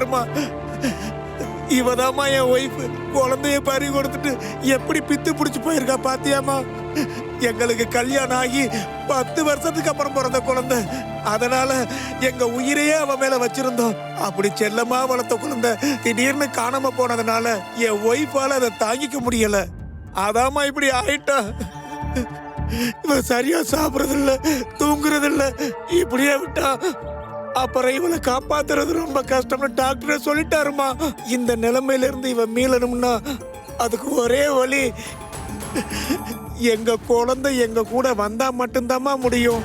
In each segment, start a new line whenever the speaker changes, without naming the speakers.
பாருமா. இவதாம்மா என் ஒய்ஃப் குழந்தைய பறி கொடுத்துட்டு எப்படி பித்து பிடிச்சி போயிருக்கா பாத்தியாமா எங்களுக்கு கல்யாணம் ஆகி பத்து வருஷத்துக்கு அப்புறம் பிறந்த குழந்தை. அதனால எங்க உயிரையே அவன் மேல வச்சிருந்தோம். அப்படி செல்லமா வளர்த்த குழந்தை திடீர்னு காணாம போனதுனால என் ஒய்ஃபால அதை தாங்கிக்க முடியல. அதாம்மா இப்படி ஆயிட்டா. இவன் சரியா சாப்பிடறதில்ல தூங்குறதில்ல இப்படியே விட்டா. அப்புறம் இவளை காப்பாத்துறது ரொம்ப கஷ்டம்னு டாக்டரே சொல்லிட்டாருமா. இந்த நிலைமையில இருந்து இவன் மீளணும்னா அதுக்கு ஒரே வழி எங்க குழந்தை எங்க கூட வந்தா மட்டும்தாம்மா முடியும்.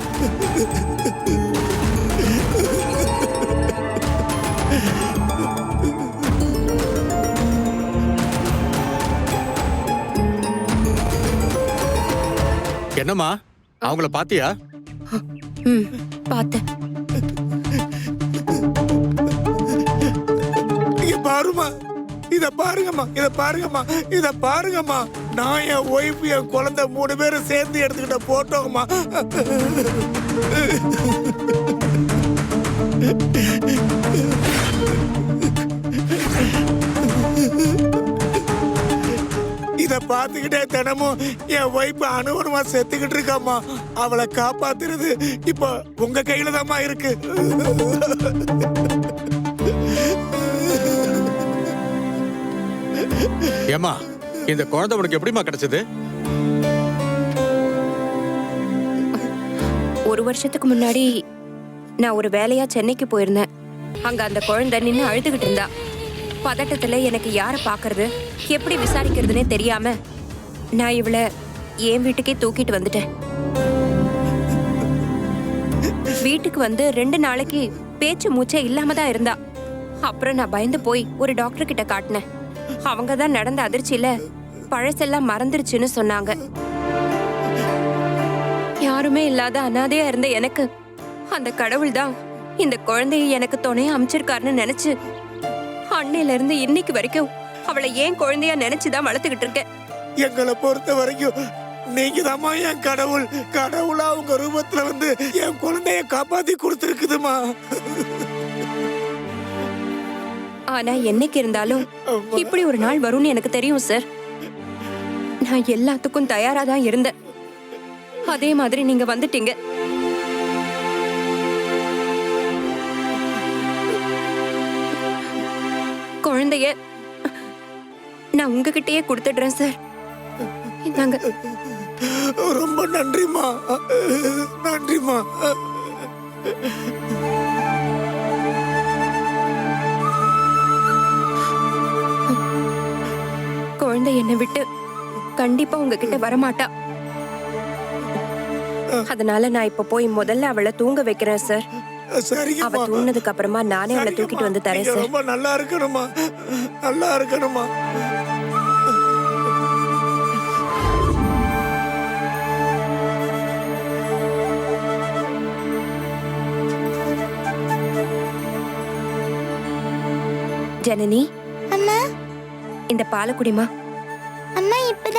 என்னம்மா? அவங்கள பாத்தியா?
ம் பார்த்தேன்.
பாருமா இத பாருங்கம்மா இத பாருங்கம்மா இத பாருங்கம்மா. நான் என் ஒய்ஃப் என் குழந்தை மூணு பேரும் சேர்ந்து எடுத்துக்கிட்ட போட்டோங்கம்மா. இத பார்த்துக்கிட்டே தினமும் என் ஒய்ஃப் அனுவனமா செத்துக்கிட்டு இருக்காம்மா. அவளை காப்பாத்துறது இப்போ உங்க கையில தாம்மா இருக்கு.
ஏம்மா இந்த குழந்தை உனக்கு எப்படிமா கிடைச்சது?
ஒரு வருஷத்துக்கு முன்னாடி நான் ஒரு வேலையா சென்னைக்கு போயிருந்தேன். அங்க அந்த குழந்தை நின்று அழுதுகிட்டு இருந்தா. பதட்டத்துல எனக்கு யாரை பார்க்கறது எப்படி விசாரிக்கிறதுனே தெரியாம நான் இவளை என் வீட்டுக்கே தூக்கிட்டு வந்துட்டேன். வீட்டுக்கு வந்து ரெண்டு நாளைக்கு பேச்சு மூச்சே இல்லாம தான் இருந்தா. அப்புறம் நான் பயந்து போய் ஒரு டாக்டர் கிட்ட காட்டினேன். அவங்க தான் நடந்த அதிர்ச்சியில பழசெல்லாம் மறந்துருச்சுன்னு சொன்னாங்க. யாருமே இல்லாத அனாதையா இருந்த எனக்கு அந்த கடவுள் தான் இந்த குழந்தையை எனக்கு துணையா அமைச்சிருக்காருன்னு நினைச்சு அன்னையில இருந்து இன்னைக்கு வரைக்கும் அவளை ஏன் குழந்தையா நினைச்சுதான் வளர்த்துக்கிட்டு இருக்கேன்.
எங்களை பொறுத்த வரைக்கும் நீங்க என் கடவுள். கடவுளா உங்க ரூபத்துல வந்து என் குழந்தைய காப்பாத்தி கொடுத்துருக்குதுமா
ஆனா என்னைக்கு இருந்தாலும் இப்படி ஒரு நாள் வரும்னு எனக்கு தெரியும் சார் நான் எல்லாத்துக்கும் தயாரா தான் இருந்தேன். அதே மாதிரி நீங்க வந்துட்டீங்க. குழந்தைய நான் உங்ககிட்டயே கொடுத்துடுறேன் சார் இந்தாங்க.
ரொம்ப நன்றிமா நன்றிமா
குழந்தை என்னை விட்டு கண்டிப்பா உங்ககிட்ட வரமாட்டா. அதனால நான் இப்ப போய் முதல்ல அவளை தூங்க வைக்கிறேன் சார். அவ தூங்கினதுக்கு அப்புறமா நானே அவளை தூக்கிட்டு வந்து தரேன் சார்.
ரொம்ப நல்லா இருக்கணுமா நல்லா இருக்கணுமா
ஜனனி
அம்மா.
இந்த பாலை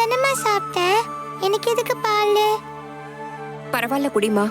என்னம்மா சாப்பிட்டேன் எனக்கு எதுக்கு பால்?
பரவாயில்ல குடிமா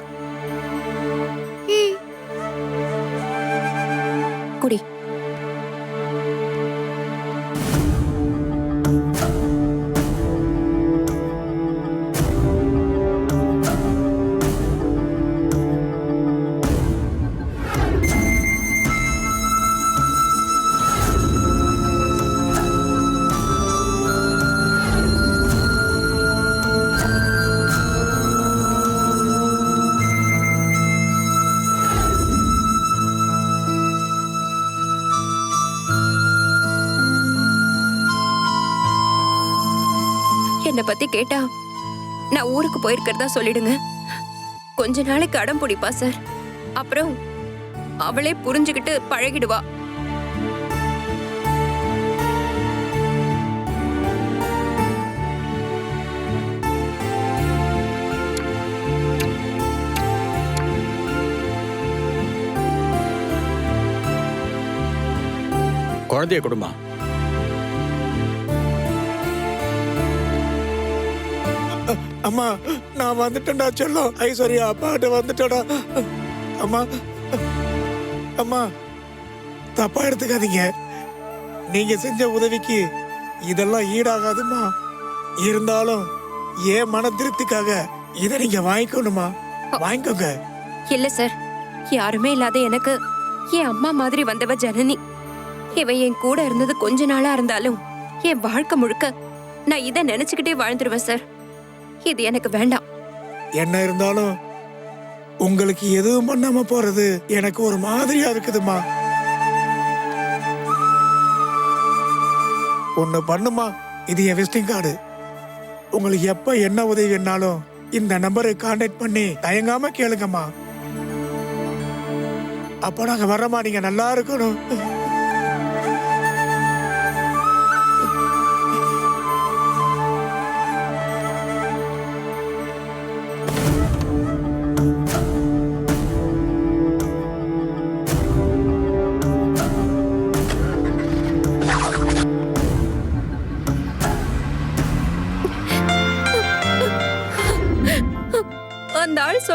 பத்தி கேட்டா நான் ஊருக்கு போயிருக்கிறதா சொல்லிடுங்க. கொஞ்ச நாளைக்கு அடம் பிடிப்பா சார். அப்புறம் அவளே புரிஞ்சுக்கிட்டு பழகிடுவா.
குழந்தைய கொடுமா.
அம்மா நான் வந்துட்டேன்டா செல்லம் ஐஸ்வர்யா அப்பாட்ட வந்துட்டேடா அம்மா அம்மா தப்பா எடுத்துக்காதீங்க. நீங்க செஞ்ச உதவிக்கு இதெல்லாம் ஈடாகாதுமா. இருந்தாலும் ஏன் மன திருப்திக்காக இதை நீங்க வாங்கிக்கணுமா? வாங்கிக்கோங்க.
இல்ல சார். யாருமே இல்லாத எனக்கு என் அம்மா மாதிரி வந்தவ ஜனனி. இவ என் கூட இருந்தது கொஞ்ச நாளா இருந்தாலும் என் வாழ்க்கை முழுக்க நான் இதை நினைச்சுக்கிட்டே வாழ்ந்துருவேன் சார். இது எனக்கு வேண்டாம்.
என்ன இருந்தாலும் உங்களுக்கு எதுவும் பண்ணாம போறது எனக்கு ஒரு மாதிரியா இருக்குதுமா ஒண்ணு பண்ணுமா? இது என் விசிட்டிங் கார்டு. உங்களுக்கு எப்ப என்ன உதவி வேணாலும் இந்த நம்பரை கான்டாக்ட் பண்ணி தயங்காம கேளுங்கம்மா. அப்ப நாங்க வர்றோமா நீங்க நல்லா இருக்கணும்.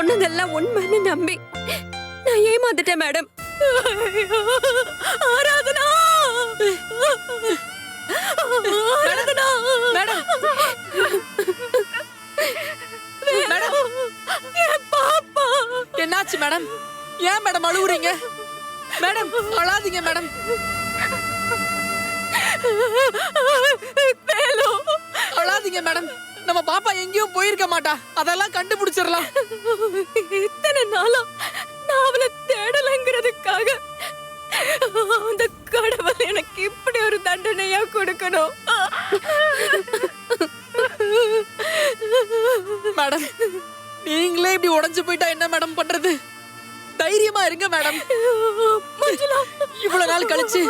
சொன்னதெல்லாம் உண்மைன்னு நம்பி நான் ஏமாந்துட்டேன் madam. Aradhana! Aradhana! Madam
madam.
என் பாப்பா!
என்னாச்சு மேடம்? ஏன் மேடம் அழுவுறீங்க? மேடம் அழாதீங்க மேடம். அழாதீங்க மேடம். நம்ம பாப்பா எங்கேயும் போயிருக்க மாட்டா. அதெல்லாம் கண்டுபிடிச்சிடலாம்.
இத்தனை நாளா நான் அவளை தேடலைங்கிறதுக்காக அந்த கடவுள் எனக்கு இப்படி ஒரு தண்டனையா கொடுக்கணும்.
மேடம் நீங்களே இப்படி உடைஞ்சு போயிட்டா என்ன மேடம் பண்றது? தைரியமா இருங்க மேடம். இவ்வளவு நாள் கழிச்சு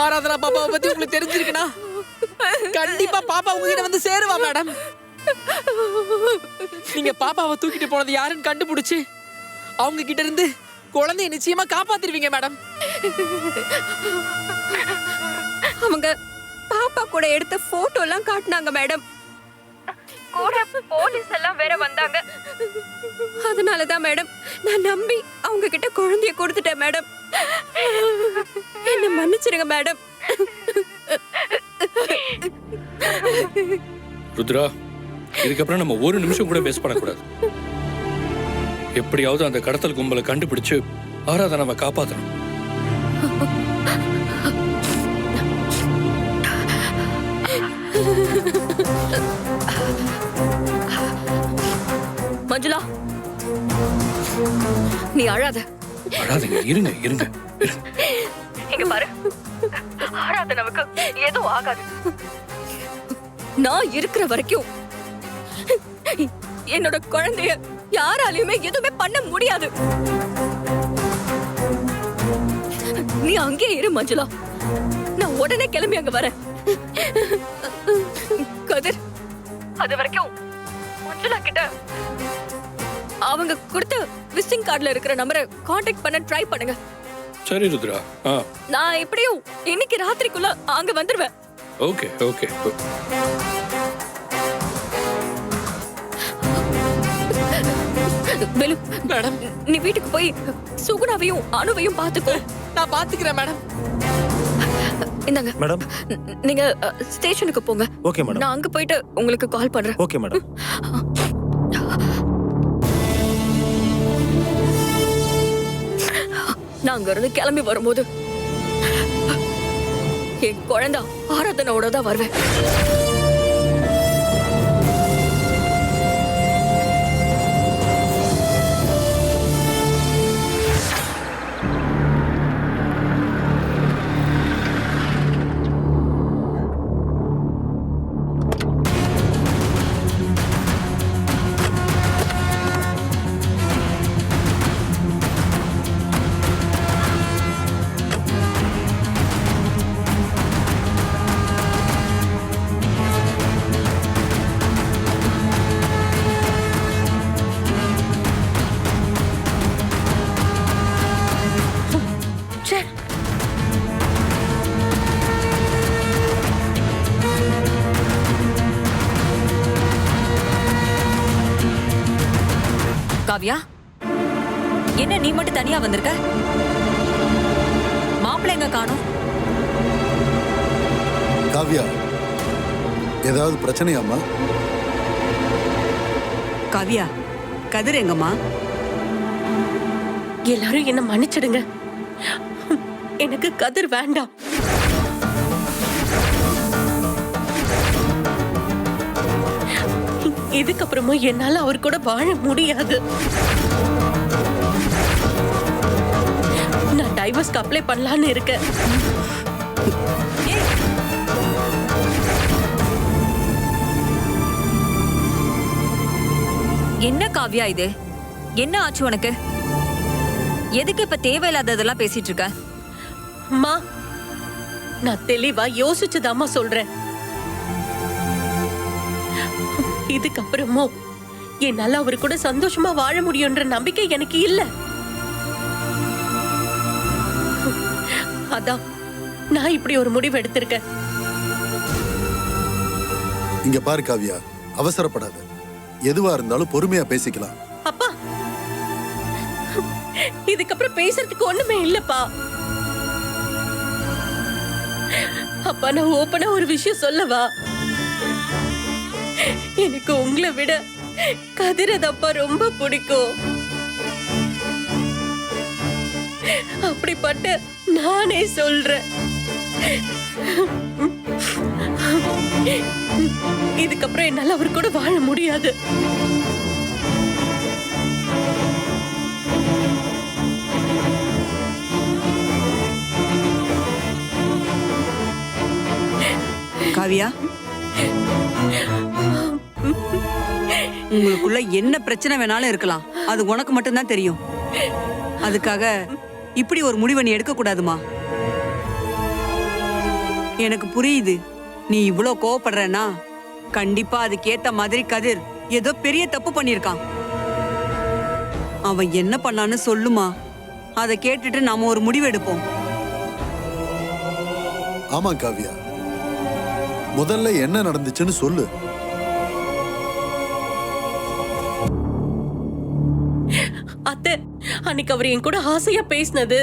ஆராதனா பாப்பாவை பத்தி உங்களுக்கு தெரிஞ்சிருக்குன்னா கண்டிப்பா பாப்பா உங்ககிட்ட வந்து சேருவா மேடம். நீங்க பாப்பாவை தூக்கிட்டு போனது யாருன்னு கண்டுபிடிச்சு அவங்க கிட்ட இருந்து குழந்தைய நிச்சயமா காப்பாத்திருவீங்க மேடம்.
அவங்க பாப்பா கூட எடுத்த போட்டோ எல்லாம் காட்டினாங்க மேடம். கூட போலீஸ் எல்லாம் வேற வந்தாங்க. அதனாலதான் மேடம் நான் நம்பி அவங்க கிட்ட குழந்தைய கொடுத்துட்டேன் மேடம். என்ன மன்னிச்சிருங்க மேடம்.
ருத்ரா இதுக்கப்புறம் நம்ம ஒரு நிமிஷம் கூட வேஸ்ட் பண்ணக்கூடாது. எப்படியாவது அந்த கடத்தல் கும்பலை கண்டுபிடிச்சு ஆராதனாவை காப்பாத்தணும்.
மஞ்சுளா நீ அழாத.
அழாதீங்க இருங்க இருங்க இருங்க.
இங்க பாரு. ஆராதனவுக்கு எதுவும் ஆகாது. நான் இருக்கிற வரைக்கும் என்னோட குழந்தைய யாராலையுமே எதுவுமே பண்ண முடியாது. நீ அங்கே இரு மஞ்சுளா. நான் உடனே கிளம்பி அங்க வரேன். கதிர் அது வரைக்கும் மஞ்சுளா கிட்ட அவங்க கொடுத்த விசிட்டிங் கார்டுல இருக்கிற நம்பரை காண்டாக்ட் பண்ண ட்ரை பண்ணுங்க.
சரி ருத்ரா.
நான் எப்படியும் இன்னைக்கு ராத்திரிக்குள்ள அங்க வந்துருவேன்.
Okay okay
Velu
madam.
நீ வீட்டுக்கு போய் சுகுணாவையும் அனுவையும் பாத்துக்கோ
நான் பாத்துக்கிறேன் மேடம்.
இந்தாங்க.
மேடம்.
நீங்க ஸ்டேஷனுக்கு போங்க.
Okay madam.
நான் அங்க போயிட்டு உங்களுக்கு கால் பண்றேன்.
Okay madam.
நான் அங்க இருந்து கிளம்பி வரும்போது என் குழந்தை ஆராதனோட தான் வருவேன்.
ஏதாவது பிரச்சனையாம்மா?
காவியா கதிர் எங்கம்மா?
எல்லாரும் என்ன மன்னிச்சிடுங்க. எனக்கு கதிர் வேண்டாம். இதுக்கப்புறமும் என்னால அவர் கூட வாழ முடியாது. நான் டைவர்ஸ்க்கு அப்ளை பண்ணலான்னு இருக்கேன்.
என்ன காவ்யா இது? என்ன ஆச்சு உனக்கு? எதுக்கு இப்ப தேவையில்லாததெல்லாம் பேசிட்டு இருக்க?
அம்மா நான் தெளிவா யோசிச்சுதாம்மா சொல்றேன். இதுக்கப்புறமும் என்னால அவர் கூட சந்தோஷமா வாழ முடியும்ன்ற நம்பிக்கை எனக்கு இல்ல. அதான் நான் இப்படி ஒரு முடிவு எடுத்திருக்கேன்.
இங்க பாரு காவ்யா அவசரப்படாத. எதுவா இருந்தாலும் பொறுமையா பேசிக்கலாம்.
அப்பா! இதுக்கப்புறம் பேசுறதுக்கு ஒண்ணுமே இல்லப்பா. அப்பா நான் ஓப்பனா ஒரு விஷயம் சொல்லவா? எனக்கு உங்களை விட கதிரதப்பா ரொம்ப பிடிக்கும். அப்படிப்பட்ட நானே சொல்றேன். இதுக்கப்புறம் என்னால் அவர் கூட வாழ முடியாது.
காவியா உங்களுக்குள்ள என்ன பிரச்சனை வேணாலும் இருக்கலாம். அது உனக்கு மட்டும்தான் தெரியும். அதுக்காக இப்படி ஒரு முடிவை நீ எடுக்க கூடாதுமா எனக்கு புரியுது. நீ இவ்ளோ கோவப்படுறனா கண்டிப்பா அதுக்கேத்த மாதிரி கதிர் ஏதோ பெரிய தப்பு பண்ணிருக்கான் அவன் என்ன பண்ணான்னு சொல்லுமா? அதை கேட்டுட்டு நாம ஒரு முடிவு எடுப்போம்.
ஆமா காவ்யா. முதல்ல என்ன நடந்துச்சுன்னு சொல்லு.
அத்தை அன்னைக்கு அவர் என் கூட ஆசையா பேசினது.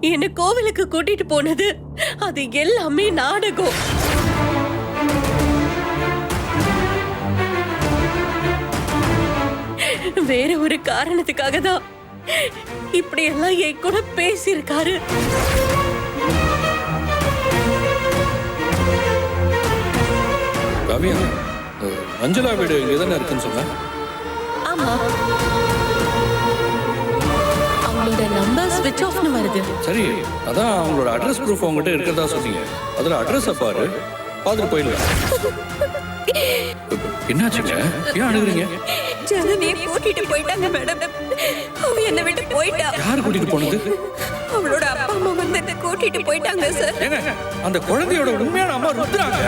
என்ன கோவிலுக்கு கூட்டிட்டு போனது. அது எல்லாமே நாடகம். வேற ஒரு காரணத்துக்காக தான் இப்படி எல்லாம் என் கூட பேசியிருக்காரு.
அஹ், மஞ்சுளா வீடு இங்கே தானே இருக்குன்னு சொன்ன?
ஆமா. அவங்களோட நம்பர் ஸ்விட்ச் ஆஃப்னு வருது.
சரி அதான் அவங்களோட அட்ரஸ் ப்ரூஃப் அவங்ககிட்ட இருக்கிறதா சொன்னீங்க. அதில் அட்ரஸை பாரு. பார்த்துட்டு போயிடலாம் என்னாச்சுங்க? ஏன் அழுகுறீங்க?
ஜனனியை கூட்டிட்டு போயிட்டாங்க மேடம் அவ என்னை விட்டு போயிட்டா.
யார் கூட்டிட்டு போனது?
அவளோட அப்பா அம்மா வந்து கூட்டிட்டு போயிட்டாங்க சார்
ஏங்க அந்த குழந்தையோட உண்மையான அம்மா ருத்ராங்க?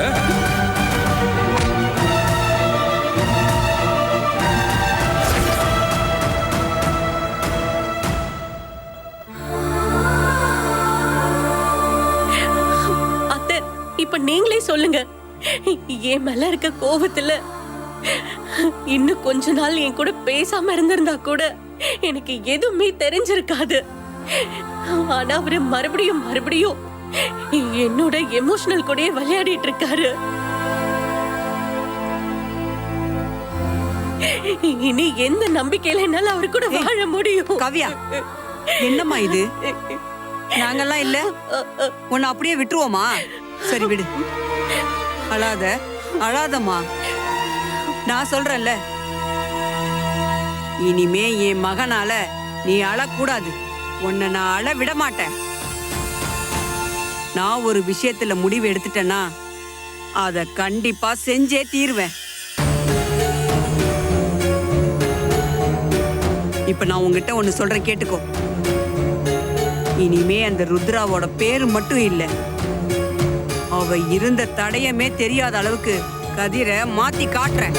அத்தை இப்ப நீங்களே சொல்லுங்க. என் மேல இருக்க கோபத்துல இன்னும் கொஞ்ச நாள் என் கூட பேசாம இருந்திருந்தா கூட எனக்கு எதுவுமே தெரிஞ்சிருக்காது. ஆனா அவரு மறுபடியும் மறுபடியும் என்னோட எமோஷனல் கூடயே விளையாடிட்டு இருக்காரு. இனி எந்த நம்பிக்கையில என்னால அவர் கூட வாழ முடியும்?
காவ்யா என்னம்மா இது? நாங்கெல்லாம் இல்ல. உன்னை அப்படியே விட்டுருவோமா? சரி விடு. அழாத அழாதம்மா. நான் சொல்றேன்ல. இனிமே என் மகனால நீ அழக்கூடாது. உன்னை நான் அழ விட மாட்டேன். நான் ஒரு விஷயத்துல முடிவு எடுத்துட்டேன்னா அத கண்டிப்பா செஞ்சே தீருவேன். இப்ப நான் உங்ககிட்ட ஒண்ணு சொல்றேன் கேட்டுக்கோ. இனிமே அந்த ருத்ராவோட பேரு மட்டும் இல்ல. அவ இருந்த தடையமே தெரியாத அளவுக்கு கதிரை மாத்தி காட்டுறேன்.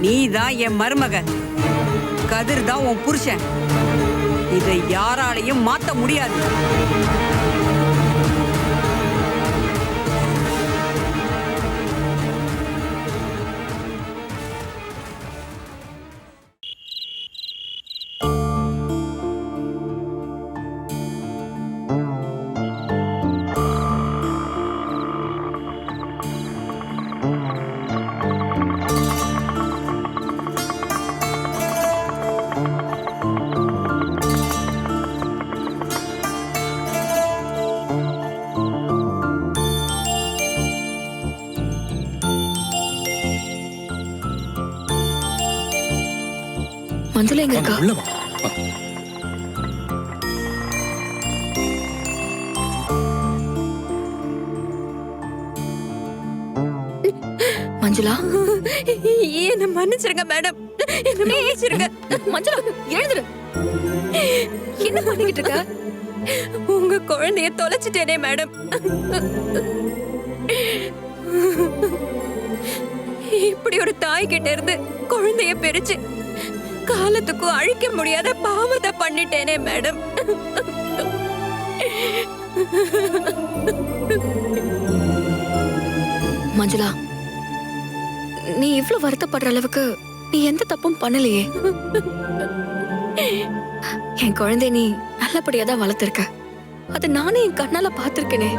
நீ தான் என் மருமக கதிர் தான் உன் புருஷன். இதை யாராலையும் மாற்ற முடியாது.
வாங்க
இருக்கா
உள்ள வா வா.
மஞ்சுளா?
என்ன மன்னிச்சிருங்க மேடம் என்ன மன்னிச்சிருங்க.
மஞ்சுளா எழுந்துரு. என்ன பண்ணிக்கிட்டு இருக்க?
உங்க குழந்தைய தொலைச்சிட்டேனே மேடம் இப்படி ஒரு தாய் கிட்ட இருந்து குழந்தைய பிரிச்சு காலத்துக்கும் அழிக்க முடியாத பாவத்தை பண்ணிட்டேனே மேடம்.
மஞ்சுளா நீ இவ்ளோ வருத்தப்படுற அளவுக்கு நீ எந்த தப்பும் பண்ணலையே. என் குழந்தை நீ நல்லபடியா தான் வளர்த்திருக்க. அது நானே என் கண்ணால பார்த்திருக்கேனே.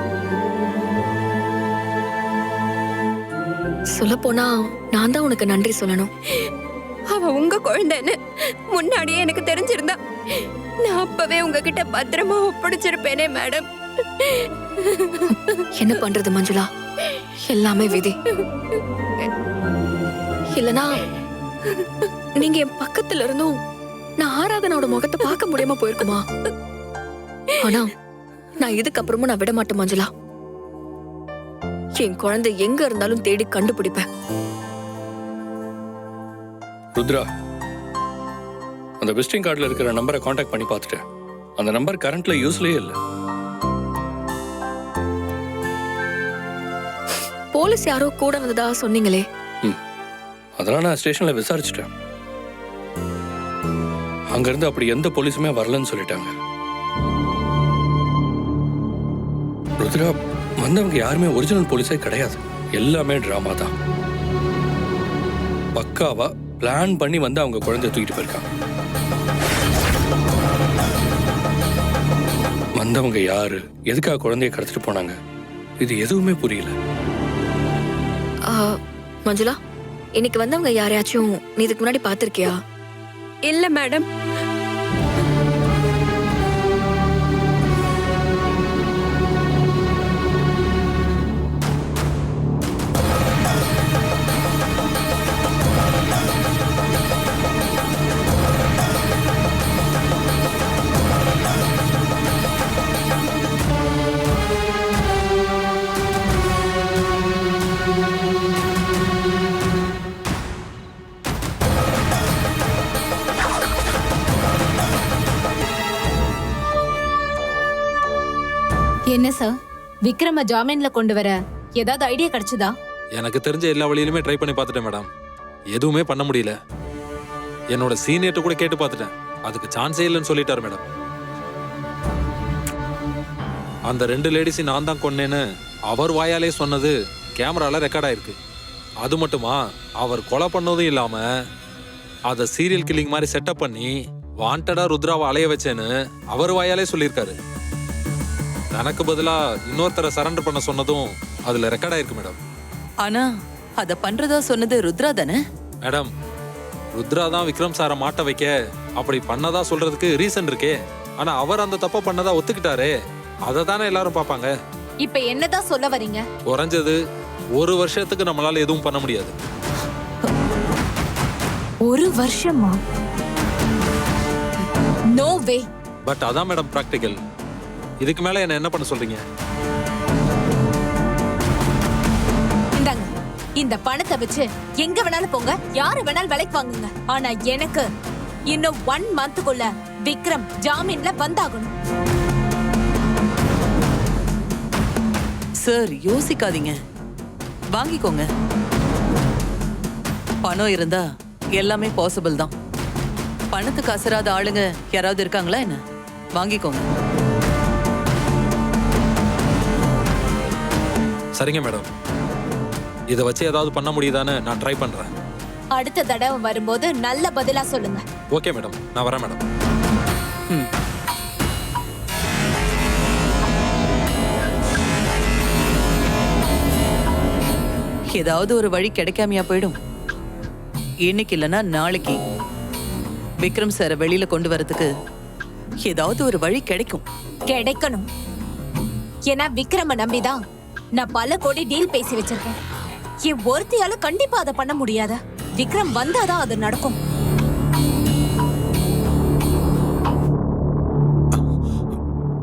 சொல்ல போனா நான் தான் உனக்கு நன்றி சொல்லணும்.
அவ உங்க குழந்தைன்னு முன்னாடியே எனக்கு தெரிஞ்சிருந்தா நான் அப்பவே உங்ககிட்ட பத்திரமா ஒப்படைச்சிருப்பேனே மேடம்.
என்ன பண்றது மஞ்சுளா? எல்லாமே விதி. இல்லனா நீங்க என் பக்கத்துல இருந்தும் நான் ஆராதனோட முகத்தை பார்க்க முடியாம போயிருக்குமா? ஆனா நான் இதுக்கப்புறமும் நான் விட மாட்டேன் மஞ்சுளா. என் குழந்தை எங்க இருந்தாலும் தேடி கண்டுபிடிப்பேன்.
ருத்ரா அந்த விசிட்டிங் கார்டில் இருக்கிற நம்பரை காண்டாக்ட் பண்ணி பார்த்துட்டேன். அந்த நம்பர் கரண்ட்ல யூஸ்லயே இல்லை.
போலீஸ் யாரோ கூட வந்ததா சொன்னீங்களே?
அதெல்லாம் நான் ஸ்டேஷன்ல விசாரிச்சுட்டேன். அங்கிருந்து அப்படி எந்த போலீஸுமே வரலன்னு சொல்லிட்டாங்க. ருத்ரா வந்தவங்க யாருமே ஒரிஜினல் போலீஸே கிடையாது. எல்லாமே டிராமா தான். பக்காவா பிளான் பண்ணி வந்து அவங்க குழந்தைய தூக்கிட்டு போயிருக்காங்க. வந்தவங்க யாரு? எதுக்காக குழந்தைய கடத்திட்டு போனாங்க? இது எதுவுமே புரியல.
மஞ்சுளா இன்னைக்கு வந்தவங்க யாரையாச்சும் நீ இதுக்கு முன்னாடி பாத்திருக்கியா
இல்ல மேடம்.
விக்ரம ஜாமீன்ல கொண்டு வர ஏதாவது ஐடியா கிடைச்சதா?
எனக்கு தெரிஞ்ச எல்லா வழியிலுமே ட்ரை பண்ணி பார்த்துட்டேன் மேடம் எதுவுமே பண்ண முடியல. என்னோட சீனியர்ட்ட கூட கேட்டு பார்த்துட்டேன். அதுக்கு சான்ஸே இல்லைன்னு சொல்லிட்டாரு மேடம் அந்த ரெண்டு லேடிஸை நான் தான் கொன்னேன்னு அவர் வாயாலே சொன்னது கேமரால ரெக்கார்ட் ஆயிருக்கு. அது மட்டுமா அவர் கொலை பண்ணதும் இல்லாம அதை சீரியல் கில்லிங் மாதிரி செட்டப் பண்ணி வாண்டடா ருத்ராவை அலைய வச்சேன்னு அவர் வாயாலே சொல்லியிருக்காரு. தனக்கு பதிலா இன்னொருத்தரை சரண்டர் பண்ண சொன்னதும் அதுல ரெக்கார்ட் ஆயிருக்கு மேடம்
ஆனா அத பண்றதா சொன்னது ருத்ரா தானே?
மேடம் ருத்ரா தான் விக்ரம் சாரை மாட்ட வைக்க அப்படி பண்ணதா சொல்றதுக்கு ரீசன் இருக்கே. ஆனா அவர் அந்த தப்பை பண்ணதா ஒத்துக்கிட்டாரே. அதை தானே எல்லாரும் பார்ப்பாங்க.
இப்ப என்னதான் சொல்ல வரீங்க?
குறைஞ்சது ஒரு வருஷத்துக்கு நம்மளால எதுவும் பண்ண முடியாது.
ஒரு வருஷமா? நோ வே
பட் அதான் மேடம் ப்ராக்டிக்கல் இதுக்கு மேல என்ன என்ன பண்ண சொல்றீங்க?
இந்தாங்க இந்த பணத்தை வச்சு எங்க வேணாலும் போங்க யாரு வேணாலும் வேலைக்கு வாங்குங்க. ஆனா எனக்கு இன்னும் ஒன் மந்த்துக்குள்ள விக்ரம் ஜாமீன்ல வந்தாகணும்.
சார் யோசிக்காதீங்க. வாங்கிக்கோங்க. பணம் இருந்தா எல்லாமே பாசிபிள் தான். பணத்துக்கு அசராத ஆளுங்க யாராவது இருக்காங்களா என்ன? வாங்கிக்கோங்க.
சரிங்க மேடம். இதை வச்சு ஏதாவது பண்ண முடியுதான்னு நான் ட்ரை பண்றேன்.
அடுத்த தடவை வரும்போது நல்ல பதிலா சொல்லுங்க.
Okay madam. நான் வரேன் மேடம்.
ஏதாவது ஒரு வழி கிடைக்காமையா போயிடும். இன்னைக்கு இல்லைன்னா நாளைக்கு. விக்ரம் சாரை வெளியில கொண்டு வரதுக்கு ஏதாவது ஒரு வழி கிடைக்கும்.
கிடைக்கணும். ஏன்னா விக்ரம நம்பிதான். நான் பல கோடி டீல் பேசி வச்சிருக்கேன். என் ஒருத்தியால கண்டிப்பா அதை பண்ண முடியாத. விக்ரம் வந்தாதான் அது நடக்கும்.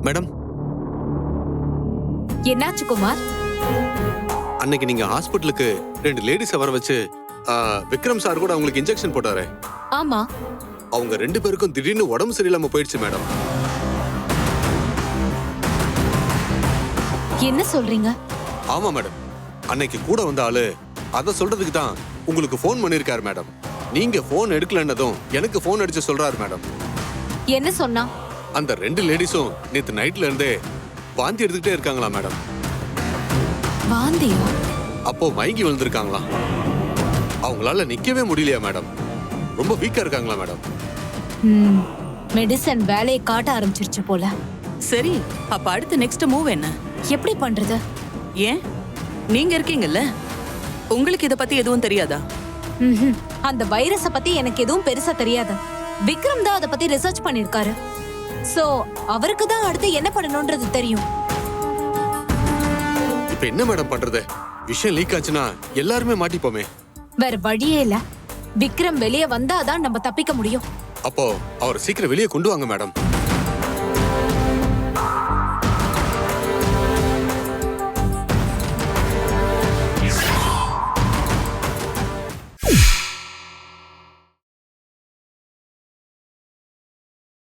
மேடம்.
என்னாச்சு குமார்?
அன்னைக்கு நீங்க ஹாஸ்பிட்டலுக்கு ரெண்டு லேடிஸ் வர வச்சு விக்ரம் சார் கூட அவங்களுக்கு இன்ஜெக்ஷன் போட்டாரு.
ஆமா.
அவங்க ரெண்டு பேருக்கும் திடீர்னு உடம்பு சரியில்லாம போயிடுச்சு மேடம்.
என்ன சொல்றீங்க?
ஆமா மேடம். அன்னைக்கு கூட வந்த ஆளு அத சொல்றதுக்கு தான் உங்களுக்கு ஃபோன் பண்ணிருக்காரு மேடம். நீங்க ஃபோன் எடுக்கலன்னதும் எனக்கு ஃபோன் அடிச்சு சொல்றாரு மேடம்.
என்ன சொன்னா?
அந்த ரெண்டு லேடிஸும் நேத்து நைட்ல இருந்தே வாந்தி எடுத்துக்கிட்டே இருக்காங்களா மேடம்?
வாந்தியா?
அப்போ மயங்கி விழுந்திருக்காங்களாம் அவங்களால நிக்கவே முடியலையா மேடம்? ரொம்ப வீக்கா இருக்காங்களா மேடம்?
ம் மெடிசன் வேலையை காட்ட ஆரம்பிச்சிருச்சு போல.
சரி அப்ப அடுத்து நெக்ஸ்ட் மூவ் என்ன?
எப்படி பண்றது?
ஏன்? நீங்க இருக்கீங்கல்ல? உங்களுக்கு இத பத்தி எதுவும் தெரியாதா?
ம்ஹும். அந்த வைரஸ பத்தி எனக்கு எதுவும் பெருசா தெரியாது. விக்ரம் தான் அத பத்தி ரிசர்ச் பண்ணிருக்காரு சோ அவருக்கு தான் அடுத்து என்ன பண்ணணும்ன்றது தெரியும்.
இப்ப என்ன மேடம் பண்றது? விஷயம் லீக் ஆச்சுன்னா எல்லாருமே மாட்டிப்போமே.
வேற வழியே இல்ல. விக்ரம் வெளியே வந்தாதான் நம்ம தப்பிக்க முடியும்.
அப்போ அவர் சீக்கிரம் வெளியே கொண்டு வாங்க மேடம்